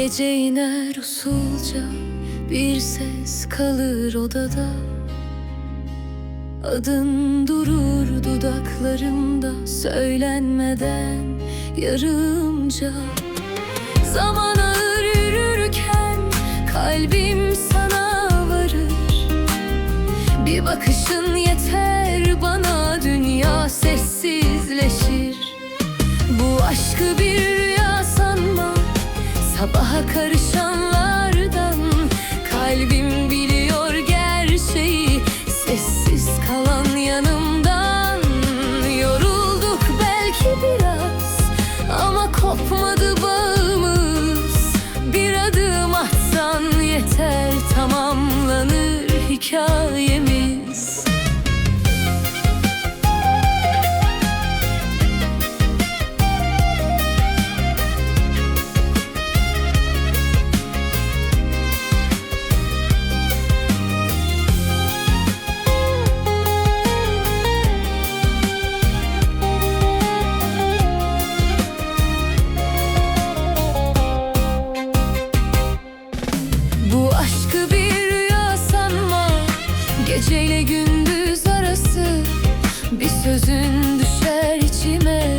Gece iner usulca bir ses kalır odada. Adın durur dudaklarımda söylenmeden yarımca. Zaman ağır yürürken kalbim sana varır. Bir bakışın yeter bana dünya sessizleşir. Bu aşkı bir Sabaha karışanlardan Kalbim biliyor gerçeği. Sessiz kalan yanımdan Yorulduk belki biraz Ama kopmadı bağımız. Bir adım atsan yeter Tamamlanır hikayemiz aşkı bir rüya sanma. Geceyle gündüz arası. Bir sözün düşer içime.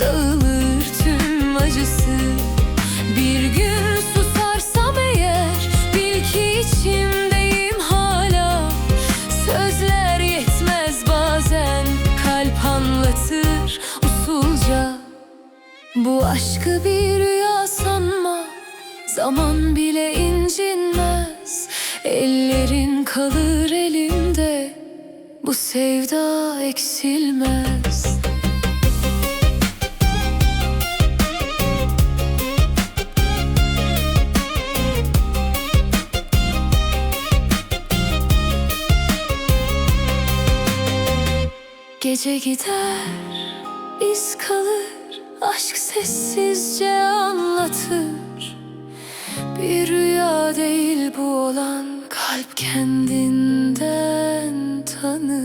Dağılır tüm acısı. Bir gün susarsam eğer Bil ki içimdeyim hala. Sözler yetmez bazen Kalp anlatır usulca. Bu aşkı bir rüya Zaman bile incinmez. Ellerin kalır elimde Bu sevda eksilmez. Gece gider, iz kalır. Aşk sessizce kendinden tanı